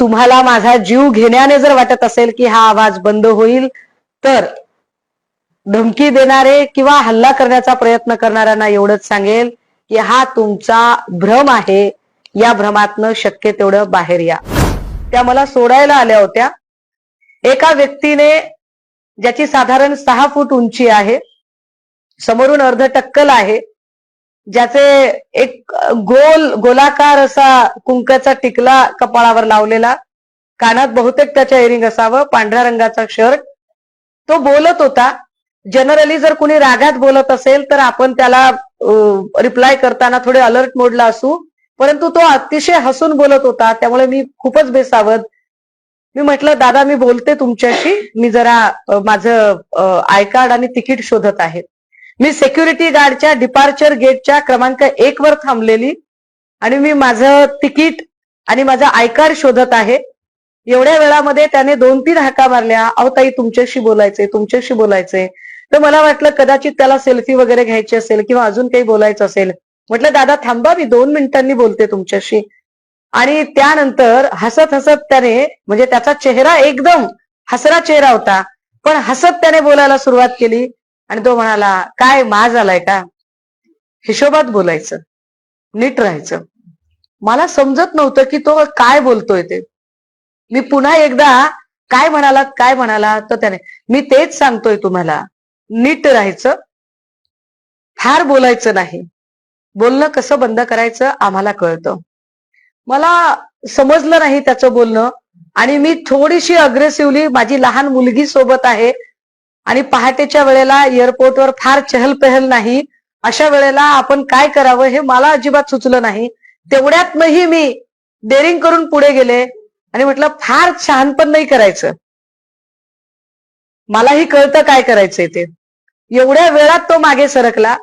तुम्हाला माझा जीव घेण्याने जर वाटत असेल की हा आवाज बंद होईल तर धमकी देणारे किंवा हल्ला करण्याचा प्रयत्न करणाऱ्यांना एवढंच सांगेल की हा तुमचा भ्रम आहे. या भ्रमातनं शक्य तेवढं बाहेर या. त्या मला सोडायला आल्या होत्या. एका व्यक्तीने ज्याची साधारण सहा फूट उंची आहे समोरून अर्ध टक्कल आहे ज्याचे एक गोल गोलाकार असा कुंकाचा टिकला कपाळावर लावलेला कानात बहुतेक त्याच्या एरिंग असावं पांढऱ्या रंगाचा शर्ट तो बोलत होता. जनरली जर कुणी रागात बोलत असेल तर आपण त्याला रिप्लाय करताना थोडे अलर्ट मोडला असू. परंतु तो अतिशय हसून बोलत होता त्यामुळे मी खूपच बेसावत मी म्हटलं दादा मी बोलते तुमच्याशी. मी जरा माझं आय कार्ड आणि तिकीट शोधत आहे. मी सेक्युरिटी गार्डच्या डिपार्चर गेटच्या क्रमांक एक वर थांबलेली आणि मी माझं तिकीट आणि माझा आयकार शोधत आहे. एवढ्या वेळामध्ये त्याने दोन तीन हाका मारल्या. अहो ताई तुमच्याशी बोलायचंय तुमच्याशी बोलायचंय. तर मला वाटलं कदाचित त्याला सेल्फी वगैरे घ्यायची असेल किंवा अजून काही बोलायचं असेल. म्हटलं दादा थांबा मी दोन मिनिटांनी बोलते तुमच्याशी. आणि त्यानंतर हसत हसत त्याने म्हणजे त्याचा चेहरा एकदम हसरा चेहरा होता. पण हसत त्याने बोलायला सुरुवात केली. आणि तो म्हणाला काय माज आलाय का? हिशोबात बोलायचं नीट राहायचं. मला समजत नव्हतं की तो काय बोलतोय ते. मी पुन्हा एकदा काय म्हणालात काय म्हणाला तर त्याने मी तेच सांगतोय तुम्हाला. नीट राहायचं. फार बोलायचं नाही. बोलणं कसं बंद करायचं आम्हाला कळतं. मला समजलं नाही त्याचं बोलणं. आणि मी थोडीशी अग्रेसिव्हली माझी लहान मुलगी सोबत आहे आणि पहाटेच्या वेळेला एअरपोर्टवर फार चहलपहल नाही. अशा वेळेला आपण काय करावं हे मला अजिबात सुचलं नाही. तेवढ्यातनंही मी डेअरिंग करून पुढे गेले आणि म्हटलं फार शहाणपण नाही करायचं. मलाही कळतं काय करायचंय ते. एवढ्या वेळात तो मागे सरकला.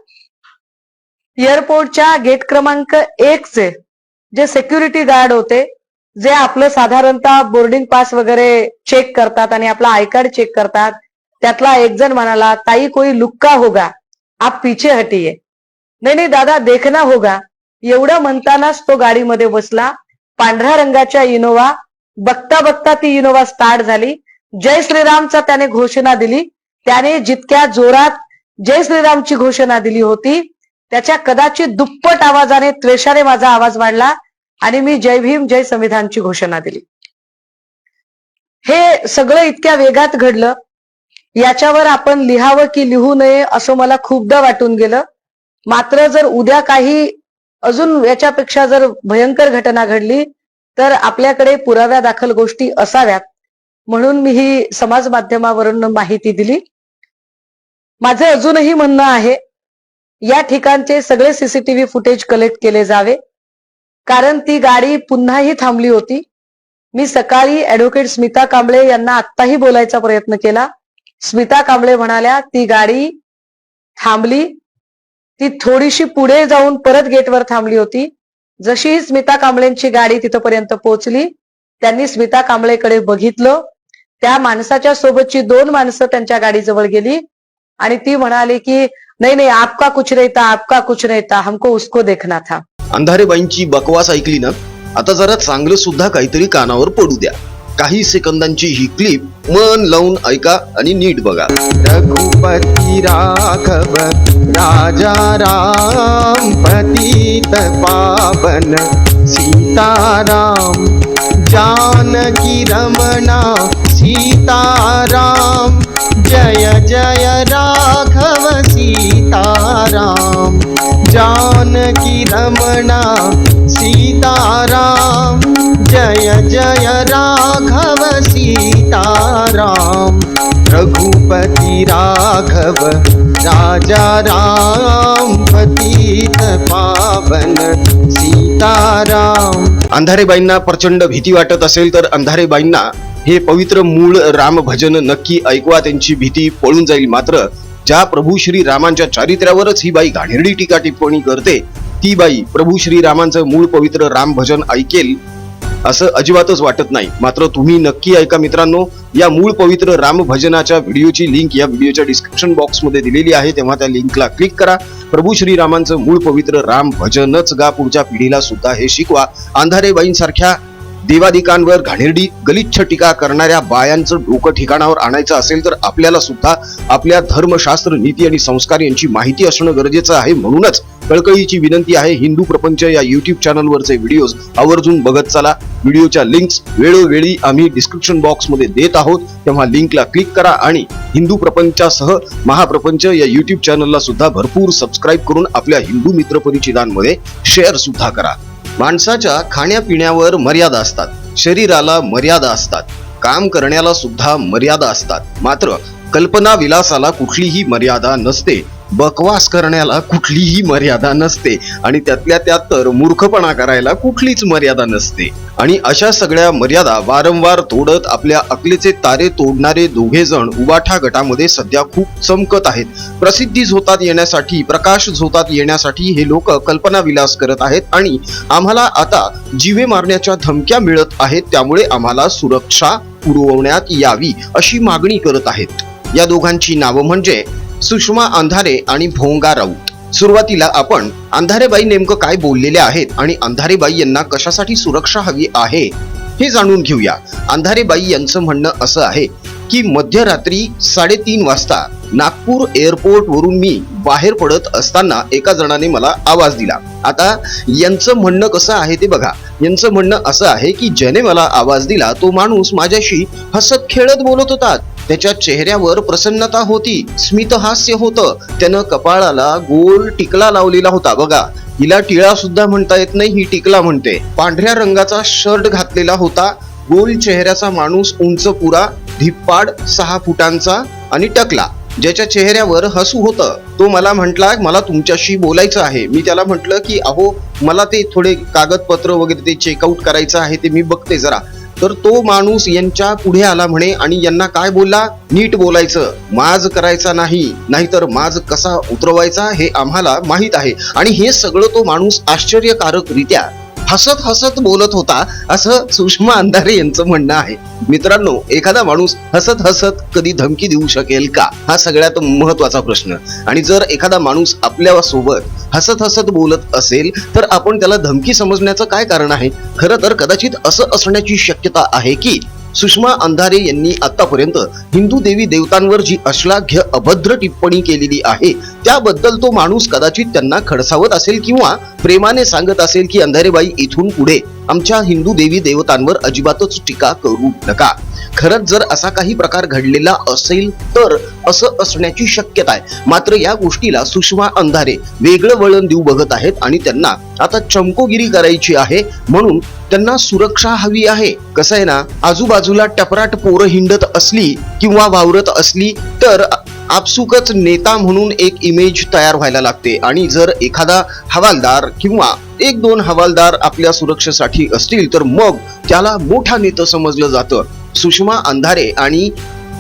एअरपोर्टच्या गेट क्रमांक एकचे जे सेक्युरिटी गार्ड होते जे आपलं साधारणतः बोर्डिंग पास वगैरे चेक करतात आणि आपला आय कार्ड चेक करतात त्यातला एक जण म्हणाला ताई कोई लुक्का होगा? आप पीछे हटिये नाही नाही दादा देखना होगा. एवढं म्हणतानाच तो गाडीमध्ये बसला. पांढऱ्या रंगाच्या इनोवा बघता बघता ती इनोवा स्टार्ट झाली. जय श्रीरामचा त्याने घोषणा दिली. त्याने जितक्या जोरात जय श्रीरामची घोषणा दिली होती त्याच्या कदाचित दुप्पट आवाजाने त्वेषाने माझा आवाज वाढला आणि मी जय भीम जय संविधानची घोषणा दिली. हे सगळं इतक्या वेगात घडलं. याच्यावर आपण लिहावं की लिहू नये असं मला खूपदा वाटून गेलं. मात्र जर उद्या काही अजून याच्यापेक्षा जर भयंकर घटना घडली तर आपल्याकडे पुराव्या दाखल गोष्टी असाव्यात. म्हणून मी ही समाज माध्यमावरून माहिती दिली. माझं अजूनही म्हणणं आहे या ठिकाणचे सगळे सीसीटीव्ही फुटेज कलेक्ट केले जावे. कारण ती गाडी पुन्हाही थांबली होती. मी सकाळी ऍडव्होकेट स्मिता कांबळे यांना आत्ताही बोलायचा प्रयत्न केला. स्मिता कांबळे म्हणाल्या ती गाडी थांबली. ती थोडीशी पुढे जाऊन परत गेटवर थांबली होती. जशी स्मिता कांबळेंची गाडी तिथपर्यंत पोहोचली त्यांनी स्मिता कांबळेकडे बघितलं. त्या माणसाच्या सोबतची दोन माणसं त्यांच्या गाडीजवळ गेली आणि ती म्हणाली की नाही नाही आपका कुछ नहीं था आपका कुछ नहीं था हमको उसको देखना था. अंधारेबाईंची बकवास ऐकली ना आता जरा चांगलं सुद्धा काहीतरी कानावर पडू द्या. काही सेकंदांची ही क्लिप मन लावून ऐका आणि नीट बघा. रघुपती राघव राजा राम पतित पावन सीताराम जानकी रमणा सीताराम जय जय राघव सीताराम जानकी रमणा सीताराम जय जय राघव सीताराम। रघुपति राघव राजा राम पतित पावन सीताराम। अंधारेबाईंना प्रचंड भीती वाटत असेल तर अंधारेबाईंना हे पवित्र मूळ राम भजन नक्की ऐकवा. त्यांची भीती पळून जाईल मात्र ज्या प्रभू श्री रामांच्या चारित्र्यावरच ही बाई घाणेरडी टीका टिप्पणी करते ती बाई प्रभू श्री रामांचं मूळ पवित्र राम भजन ऐकेल असं अजिबातच वाटत नाही. मात्र तुम्ही नक्की ऐका मित्रांनो या मूळ पवित्र राम भजनाच्या व्हिडिओची लिंक या व्हिडिओच्या डिस्क्रिप्शन बॉक्समध्ये दिलेली आहे. तेव्हा त्या लिंकला क्लिक करा. प्रभू श्रीरामांचं मूळ पवित्र राम भजनच गा पुढच्या पिढीला सुद्धा हे शिकवा. अंधारेबाईंसारख्या देवादिकांवर घाणेरडी गलिच्छ टीका करणाऱ्या बायांचं डोकं ठिकाणावर आणायचं असेल तर आपल्याला सुद्धा आपल्या धर्मशास्त्र नीती आणि संस्कार यांची माहिती असणं गरजेचं आहे. म्हणूनच कळकळीची विनंती आहे हिंदू प्रपंच या युट्यूब चॅनलवरचे व्हिडिओज आवर्जून बघत चला. व्हिडिओच्या लिंक्स वेळोवेळी आम्ही डिस्क्रिप्शन बॉक्समध्ये देत आहोत. तेव्हा लिंकला क्लिक करा आणि हिंदू प्रपंचासह महाप्रपंच या युट्यूब चॅनलला सुद्धा भरपूर सबस्क्राईब करून आपल्या हिंदू मित्रपरिचितांमध्ये शेअर सुद्धा करा. माणसाच्या खाण्यापिण्यावर मर्यादा असतात. शरीराला मर्यादा असतात. काम करण्याला सुद्धा मर्यादा असतात. मात्र कल्पना विलासाला कुठलीही मर्यादा नसते. बकवास करण्याला कुठलीही मर्यादा नसते आणि त्यातल्या त्यात तर मूर्खपणा करायला कुठलीच मर्यादा नसते. आणि अशा सगळ्या मर्यादा वारंवार तोडत आपल्या अकलेचे तारे तोडणारे दोघे जण उबाठा गटामध्ये सध्या खूप चमकत आहेत. प्रसिद्धी झोतात येण्यासाठी प्रकाश झोतात येण्यासाठी हे लोक कल्पना विलास करत आहेत आणि आम्हाला आता जीवे मारण्याच्या धमक्या मिळत आहेत त्यामुळे आम्हाला सुरक्षा पुरवण्यात यावी अशी मागणी करत आहेत. या दोघांची नावं म्हणजे सुषमा अंधारे आणि भोंगा राऊत. सुरुवातीला आपण अंधारेबाई नेमकं काय बोललेले आहेत आणि अंधारेबाई यांना कशासाठी सुरक्षा हवी आहे हे जाणून घेऊया. अंधारेबाई यांचं म्हणणं असं आहे की मध्यरात्री साडेतीन वाजता नागपूर एअरपोर्ट वरून मी बाहेर पडत असताना एका जणाने मला आवाज दिला. आता यांचं म्हणणं कसं आहे ते बघा. यांचं म्हणणं असं आहे की ज्याने मला आवाज दिला तो माणूस माझ्याशी हसत खेळत बोलत होता. त्याच्या चेहऱ्यावर प्रसन्नता होती. स्मितहास्य होतं. त्यानं कपाळाला गोल टिकला लावलेला होता. बघा हिला टिळा सुद्धा म्हणता येत नाही ही टिकला म्हणते. पांढऱ्या रंगाचा शर्ट घातलेला होता. गोल चेहऱ्याचा माणूस उंच पुरा धिप्पाड सहा फुटांचा आणि टकला ज्याच्या चेहऱ्यावर हसू होतं. तो मला म्हटला मला तुमच्याशी बोलायचं आहे. मी त्याला म्हटलं की अहो मला ते थोडे कागदपत्र वगैरे ते चेकआउट करायचं आहे ते मी बघते जरा. तर तो माणूस यांच्या पुढे आला म्हणे आणि यांना काय बोलला? नीट बोलायचं. माज करायचा नाही. नाहीतर माज कसा उतरवायचा हे आम्हाला माहीत आहे. आणि हे सगळं तो माणूस आश्चर्यकारक रित्या हसत हसत बोलत होता असं सुषमा अंधारे यांचं म्हणणं आहे. मित्रांनो एखादा माणूस हसत हसत कधी धमकी देऊ शकेल का? हा सगळ्यात महत्त्वाचा प्रश्न. आणि जर एखादा माणूस आपल्यासोबत हसत हसत बोलत असेल तर आपण त्याला धमकी समजण्याचं काय कारण आहे? खरं तर कदाचित असं असण्याची शक्यता आहे की सुषमा अंधारे यांनी आतापर्यंत हिंदू देवी देवतांवर जी अश्लाघ्य अभद्र टिप्पणी केलेली आहे त्याबद्दल तो माणूस कदाचित त्यांना खडसावत असेल किंवा प्रेमाने सांगत असेल की अंधारेबाई इथून पुढे आमच्या हिंदू देवी देवतांवर अजिबातच टीका करू नका. खरंच जर असा काही प्रकार घडलेला असेल तर असं असण्याची शक्यता आहे. मात्र या गोष्टीला सुषमा अंधारे वेगळं वळण देऊ बघत आहेत आणि त्यांना आता चमकोगिरी करायची आहे म्हणून त्यांना सुरक्षा हवी आहे. कसं आहे ना आजूबाजूला टपराट पोरं हिंडत असली किंवा वावरत असली तर आपसुकच नेता म्हणून एक इमेज तयार व्हायला लागते. आणि जर एखादा हवालदार किंवा एक दोन हवालदार आपल्या सुरक्षेसाठी असतील तर मग त्याला मोठा नेता समजलं जातं. सुषमा अंधारे आणि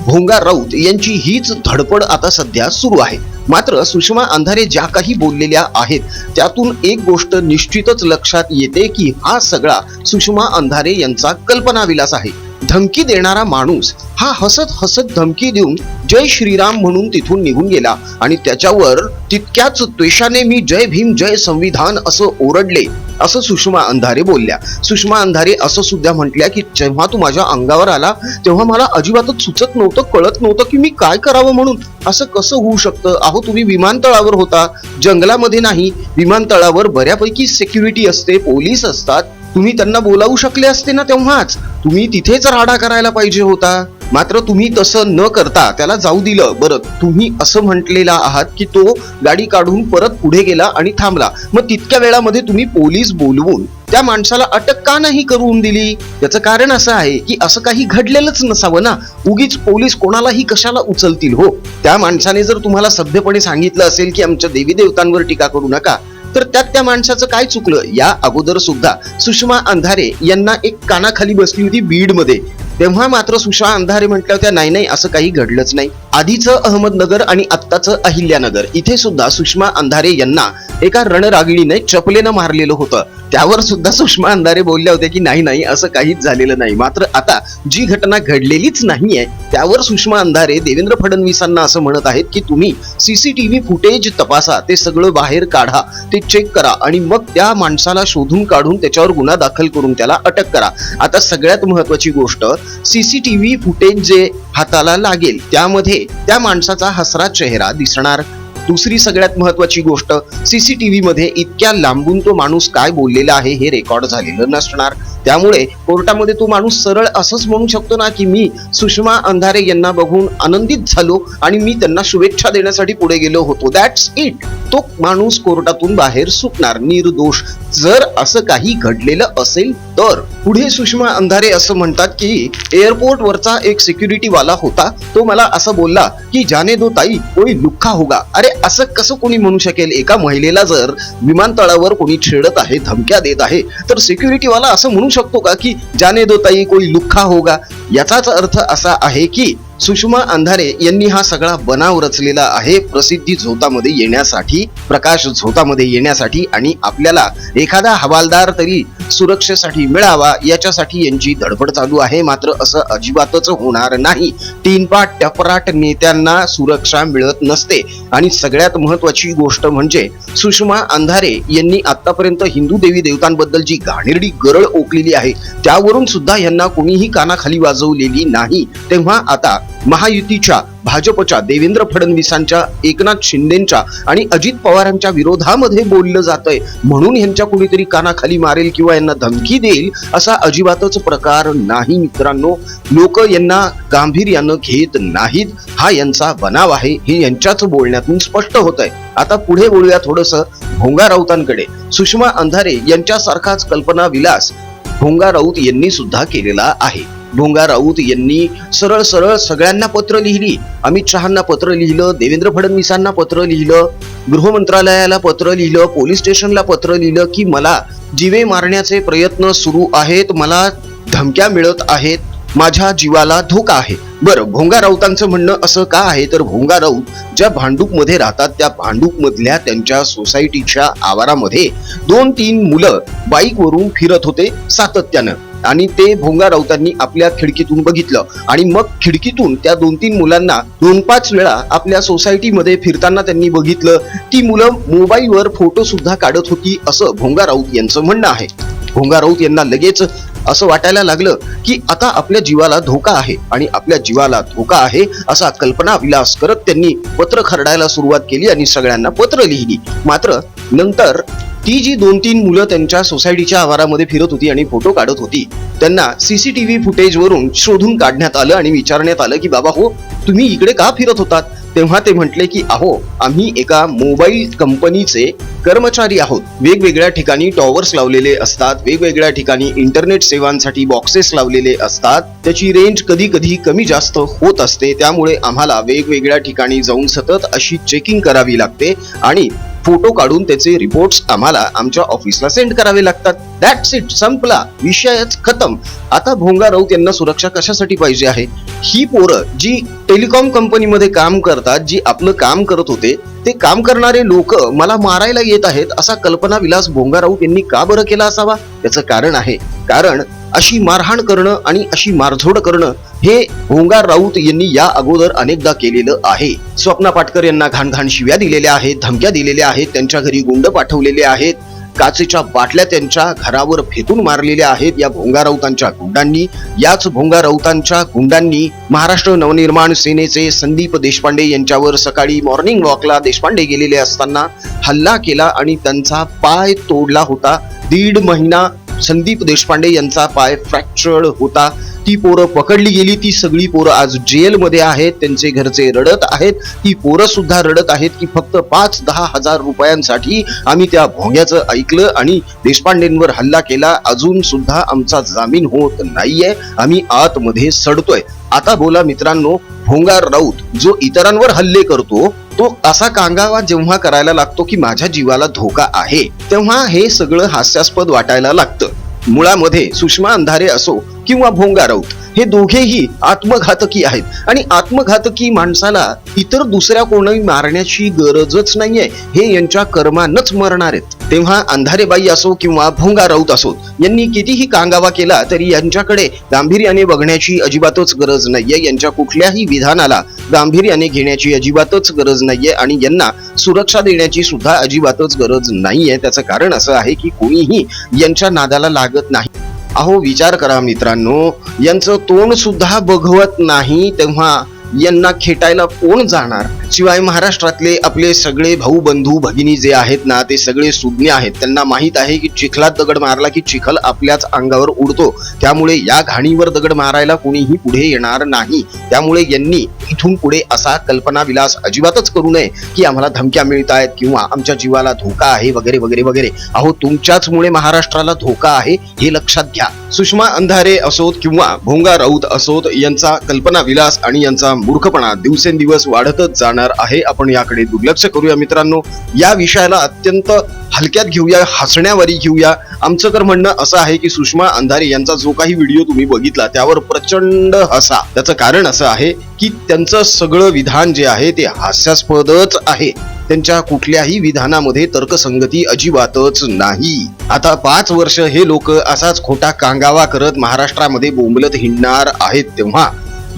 भोंगा राऊत यांची हीच धडपड आता सध्या सुरू आहे. मात्र सुषमा अंधारे ज्या काही बोललेल्या आहेत त्यातून एक गोष्ट निश्चितच लक्षात येते की हा सगळा सुषमा अंधारे यांचा कल्पनाविलास आहे. धमकी देणारा माणूस हा हसत हसत धमकी देऊन जय श्रीराम म्हणून तिथून निघून गेला. आणि त्याच्यावर तितक्याच त्वेषाने मी जय भीम जय संविधान असं ओरडले. असं सुषमा अंधारे बोलल्या. सुषमा अंधारे असं सुद्धा म्हटल्या की जेव्हा तू माझ्या अंगावर आला तेव्हा मला अजिबातच सुचत नव्हतं कळत नव्हतं की मी काय करावं म्हणून. असं कसं होऊ शकतं? अहो तुम्ही विमानतळावर होता. जंगलामध्ये नाही. विमानतळावर बऱ्यापैकी सिक्युरिटी असते पोलीस असतात. तुम्ही त्यांना बोलावू शकले असते ना तेव्हाच. तुम्ही तिथेच राडा करायला पाहिजे होता. मात्र तुम्ही तसं न करता त्याला जाऊ दिलं. बरं तुम्ही असं म्हटलेला आहात की तो गाडी काढून परत पुढे गेला आणि थांबला. मग तितक्या वेळामध्ये तुम्ही पोलीस बोलवून त्या माणसाला अटक का नाही करून दिली? याचं कारण असं आहे की असं काही घडलेलंच नसावं ना. उगीच पोलीस कोणालाही कशाला उचलतील हो? त्या माणसाने जर तुम्हाला सभ्यपणे सांगितलं असेल की आमच्या देवी देवतांवर टीका करू नका तर त्यात त्या माणसाचं काय चुकलं? या अगोदर सुद्धा सुषमा अंधारे यांना एक कानाखाली बसली होती बीडमध्ये तेव्हा मात्र सुषमा अंधारे म्हटल्या होत्या नाही नाही असं काही घडलंच नाही. आधीचं अहमदनगर आणि आत्ताचं अहिल्यानगर. इथे सुद्धा सुषमा अंधारे यांना एका रणरागिणीने चपलेनं मारलेलं होतं. त्यावर सुद्धा सुषमा अंधारे बोलल्या होत्या की नाही नाही असं काहीच झालेलं नाही. मात्र आता जी घटना घडलेलीच नाहीये त्यावर सुषमा अंधारे देवेंद्र फडणवीसांना असं म्हणत आहेत की तुम्ही सीसीटीव्ही फुटेज तपासा ते सगळं बाहेर काढा ते चेक करा आणि मग त्या माणसाला शोधून काढून त्याच्यावर गुन्हा दाखल करून त्याला अटक करा. आता सगळ्यात महत्वाची गोष्ट सीसीटीव्ही फुटेज जे हाताला लागेल त्यामध्ये त्या माणसाचा हसरा चेहरा दिसणार दुसरी सगळ्यात महत्वाची गोष्ट सीसीटीव्ही मध्ये इतक्या लांबून तो माणूस काय बोललेला आहे हे रेकॉर्ड झालेलं नसणार. त्यामुळे कोर्टामध्ये तो माणूस सरळ असंच म्हणू शकतो ना की मी सुषमा अंधारे यांना बघून आनंदित झालो आणि मी त्यांना शुभेच्छा देण्यासाठी पुढे गेलो होतो. दॅट्स इट तो माणूस कोर्टातून बाहेर सुटणार निर्दोष. जर असं काही घडलेलं असेल तर. पुढे सुषमा अंधारे असं म्हणतात की एअरपोर्ट वरचा एक सिक्युरिटी वाला होता. तो मला असं बोलला की जाने दो ताई कोई लुख्खा होगा. अरे असं कसं कोणी म्हणू शकेल? एका महिलेला जर विमानतळावर कोणी छेडत आहे धमक्या देत आहे तर सिक्युरिटीवाला असं म्हणू शकतो का की जाने दो ताई कोई लुख्खा होगा? याचाच अर्थ असा आहे की सुषमा अंधारे यांनी हा सगळा बनाव रचलेला आहे प्रसिद्धी झोतामध्ये येण्यासाठी प्रकाश झोतामध्ये येण्यासाठी आणि आपल्याला एखादा हवालदार तरी सुरक्षेसाठी मिळावा याच्यासाठी यांची धडपड चालू आहे. मात्र असं अजिबातच होणार नाही. तीनपाट टपराट नेत्यांना सुरक्षा मिळत नसते. आणि सगळ्यात महत्वाची गोष्ट म्हणजे सुषमा अंधारे यांनी आतापर्यंत हिंदू देवी देवतांबद्दल जी घाणेरडी गरळ ओकलेली आहे त्यावरून सुद्धा यांना कोणीही कानाखाली वाजवलेली नाही. तेव्हा आता महायुतीच्या भाजपच्या देवेंद्र फडणवीसांच्या एकनाथ शिंदेच्या आणि अजित पवारांच्या विरोधामध्ये बोललं जातंय. म्हणून यांच्या कुणीतरी कानाखाली मारेल किंवा यांना धमकी देईल असा अजिबातच प्रकार नाही मित्रांनो. लोक यांना गांभीर्यानं घेत नाहीत हा यांचा बनाव आहे हे यांच्याच बोलण्यातून स्पष्ट होत आहे आता पुढे बोलूया थोडस भोंगा राऊतांकडे. सुषमा अंधारे यांच्यासारखाच कल्पना विलास भोंगा राऊत यांनी सुद्धा केलेला आहे. भोंगा राऊत यांनी सरळ सरळ सगळ्यांना पत्र लिहिली. अमित शहांना पत्र लिहिलं देवेंद्र फडणवीसांना पत्र लिहिलं गृहमंत्रालयाला पत्र लिहिलं पोलीस स्टेशनला पत्र लिहिलं की मला जीवे मारण्याचे प्रयत्न सुरू आहेत मला धमक्या मिळत आहेत. माझ्या जीवाला धोका आहे. बरं भोंगा राऊतांचं म्हणणं असं का आहे? तर भोंगा राऊत ज्या भांडूपमध्ये राहतात त्या भांडूप मधल्या त्यांच्या सोसायटीच्या आवारामध्ये दोन तीन मुलं बाईक वरून फिरत होते सातत्यानं. आणि ते भोंगा राऊतांनी आपल्या खिडकीतून बघितलं. आणि मग खिडकीतून त्या दोन तीन मुलांना दोन पाच वेळा आपल्या सोसायटीमध्ये फिरताना त्यांनी बघितलं. ती मुलं मोबाईलवर फोटो सुद्धा काढत होती असं भोंगा राऊत यांचं म्हणणं आहे. भोंगा राऊत यांना लगेच असं वाटायला लागलं की आता आपल्या जीवाला धोका आहे आणि आपल्या जीवाला धोका आहे असा कल्पना विलास करत त्यांनी पत्र खरडायला सुरुवात केली आणि सगळ्यांना पत्र लिहिली. मात्र नंतर ती जी दोन तीन मुलं त्यांच्या सोसायटीच्या आवारामध्ये फिरत होती आणि फोटो काढत होती त्यांना सीसीटीव्ही फुटेज वरून शोधून काढण्यात आलं आणि विचारण्यात आलं की बाबा हो तुम्ही इकडे का फिरत होतात? तेव्हा ते म्हटले की अहो आम्ही एका मोबाईल कंपनीचे कर्मचारी आहोत. वेगवेगळ्या ठिकाणी टॉवर्स लावलेले असतात वेगवेगळ्या ठिकाणी इंटरनेट सेवांसाठी बॉक्सेस लावलेले असतात. त्याची रेंज कधी कधी कमी जास्त होत असते. त्यामुळे आम्हाला वेगवेगळ्या ठिकाणी जाऊन सतत अशी चेकिंग करावी लागते आणि फोटो काढून त्याचे रिपोर्ट्स आम्हाला आमच्या ऑफिसला सेंड करावे लागतात. दॅट्स इट संपला. विषयच खतम. आता भोंगा राऊत यांना सुरक्षा कशासाठी पाहिजे आहे? ही पोरं जी टेलिकॉम कंपनीमध्ये काम करतात जी आपलं काम करत होते ते काम करणारे लोक मला मारायला येत आहेत असा कल्पना विलास भोंगा राऊत यांनी का बरं केला असावा? याचं कारण आहे. कारण अशी मारहाण करणं आणि अशी मारझोड करणं हे होंगार राऊत यांनी या अगोदर अनेकदा केलेलं आहे. स्वप्ना पाटकर यांना घाणघाण शिव्या दिलेल्या आहेत धमक्या दिलेल्या आहेत त्यांच्या घरी गुंड पाठवलेले आहेत काचेच्या बाटल्या त्यांच्या घरावर फेकून मारलेल्या आहेत या भोंगा राऊतांच्या गुंडांनी. याच भोंगा राऊतांच्या गुंडांनी महाराष्ट्र नवनिर्माण सेनेचे संदीप देशपांडे यांच्यावर सकाळी मॉर्निंग वॉकला देशपांडे गेलेले असताना हल्ला केला आणि त्यांचा पाय तोडला होता. दीड महिना संदीप देशपांडे यांचा पाय फ्रॅक्चर्ड होता. ती पोरं पकडली गेली. ती सगळी पोरं आज जेलमध्ये आहेत. त्यांचे घरचे रडत आहेत. ती पोरं सुद्धा रडत आहेत की फक्त पाच दहा हजार रुपयांसाठी आम्ही त्या भोंग्याचं ऐकलं आणि देशपांडेंवर हल्ला केला. अजून सुद्धा आमचा जामीन होत नाहीये. आम्ही आतमध्ये सडतोय. आता बोला मित्रांनो भोंगार राऊत जो इतरांवर हल्ले करतो तो असा कांगावा जेव्हा करायला लागतो की माझ्या जीवाला धोका आहे तेव्हा हे सगळं हास्यास्पद वाटायला लागतं. मुळामध्ये सुषमा अंधारे असो किंवा भोंगा राऊत हे दोघेही आत्मघातकी आहेत. आणि आत्मघातकी माणसाला इतर दुसऱ्या कोणी मारण्याची गरजच नाहीये. हे यांच्या कर्मानच मरणार आहेत. तेव्हा अंधारेबाई असो किंवा भोंगा राऊत असो यांनी कितीही कांगावा केला तरी यांच्याकडे गांभीर्याने बघण्याची अजिबातच गरज नाहीये. यांच्या कुठल्याही विधानाला गांभीर्याने घेण्याची अजिबातच गरज नाहीये आणि यांना सुरक्षा देण्याची सुद्धा अजिबातच गरज नाहीये. त्याचं कारण असं आहे की कोणीही यांच्या नादाला लागत नाही. अहो विचार करा मित्रांनो. यांचं तोंड सुद्धा बघवत नाही तेव्हा यांना खेटायला कोण जाणार? शिवाय महाराष्ट्रातले आपले सगळे भाऊ बंधू भगिनी जे आहेत ना ते सगळे सुज्ञ आहेत. त्यांना माहीत आहे की चिखलात दगड मारला की चिखल आपल्याच अंगावर उडतो. त्यामुळे या घाणीवर दगड मारायला कोणीही पुढे येणार नाही. त्यामुळे यांनी इथून पुढे असा कल्पना विलास अजिबातच करू नये की आम्हाला धमक्या मिळत आहेत किंवा आमच्या जीवाला धोका आहे वगैरे वगैरे वगैरे. अहो तुमच्याचमुळे महाराष्ट्राला धोका आहे हे लक्षात घ्या. सुषमा अंधारे असोत किंवा भोंगा राऊत असोत यांचा कल्पना विलास आणि यांचा मूर्खपणा दिवसेंदिवस वाढतच जाणार आहे. आपण याकडे दुर्लक्ष करूया मित्रांनो. या विषयाला अत्यंत हलक्यात घेऊया हसण्यावारी घेऊया. आमचं तर म्हणणं असं आहे की सुषमा अंधारे यांचा जो काही व्हिडिओ तुम्ही बघितला त्यावर प्रचंड हसा. त्याचं कारण असं आहे की त्यांचं सगळं विधान जे आहे ते हास्यास्पदच आहे. त्यांच्या कुठल्याही विधानामध्ये तर्कसंगती अजिबातच नाही. आता पाच वर्ष हे लोक असाच खोटा कांगावा करत महाराष्ट्रामध्ये बोंबलत हिंडणार आहेत तेव्हा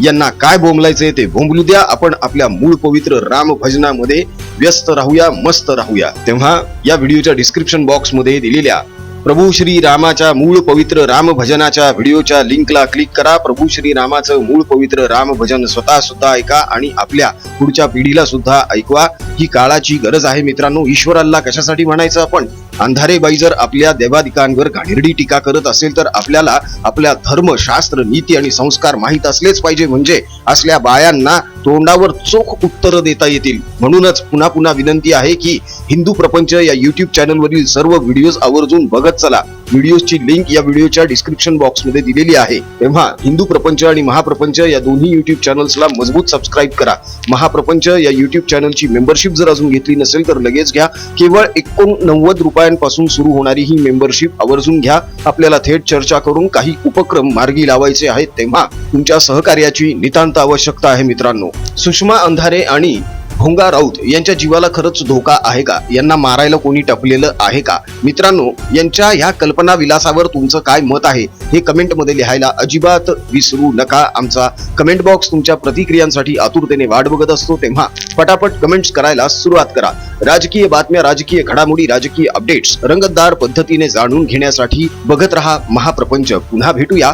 यांना काय बोंबलायचे ते बोंबलू द्या. आपण आपल्या मूळ पवित्र राम भजनामध्ये व्यस्त राहूया मस्त राहूया. तेव्हा या व्हिडिओच्या डिस्क्रिप्शन बॉक्समध्ये दिलेल्या प्रभू श्री रामाच्या मूळ पवित्र राम भजनाच्या व्हिडिओच्या लिंकला क्लिक करा. प्रभू श्री रामाचं मूळ पवित्र राम भजन स्वतः सुद्धा ऐका आणि आपल्या पुढच्या पिढीला सुद्धा ऐकवा. ही काळाची गरज आहे मित्रांनो. ईश्वराला कशासाठी म्हणायचं आपण? अंधारेबाई जर आपल्या देवाधिकांवर घाणेरडी टीका करत असेल तर आपल्याला आपल्या धर्म शास्त्र नीती आणि संस्कार माहीत असलेच पाहिजे. म्हणजे असल्या बायांना तोंडावर चोख उत्तरं देता येतील. म्हणूनच पुन्हा पुन्हा विनंती आहे की हिंदू प्रपंच या युट्यूब चॅनलवरील सर्व व्हिडिओज आवर्जून बघत चला. व्हिडिओची लिंक या व्हिडिओच्या डिस्क्रिप्शन बॉक्समध्ये दिलेली आहे. तेव्हा हिंदू प्रपंच आणि महाप्रपंच या दोन्ही युट्यूब चॅनल्सला मजबूत सबस्क्राईब करा. महाप्रपंच या युट्यूब चॅनलची मेंबरशिप जर अजून घेतली नसेल तर लगेच घ्या. केवळ एकोणनव्वद रुपयांपासून सुरू होणारी ही मेंबरशिप आवर्जून घ्या. आपल्याला थेट चर्चा करून काही उपक्रम मार्गी लावायचे आहेत तेव्हा तुमच्या सहकार्याची नितांत आवश्यकता आहे मित्रांनो. सुषमा अंधारे आणि भोंगा राऊत यांच्या जीवाला खरंच धोका आहे का? यांना मारायला कोणी टपलेलं आहे का? मित्रांनो यांच्या ह्या कल्पना विलासावर तुमचं काय मत आहे? हे कमेंटमध्ये लिहायला अजिबात विसरू नका. आमचा कमेंट बॉक्स तुमच्या प्रतिक्रियांसाठी आतुरतेने वाट बघत असतो. तेव्हा पटापट कमेंट्स करायला सुरुवात करा. राजकीय बातम्या राजकीय घडामोडी राजकीय अपडेट्स रंगतदार पद्धतीने जाणून घेण्यासाठी बघत रहा महाप्रपंच. पुन्हा भेटूया.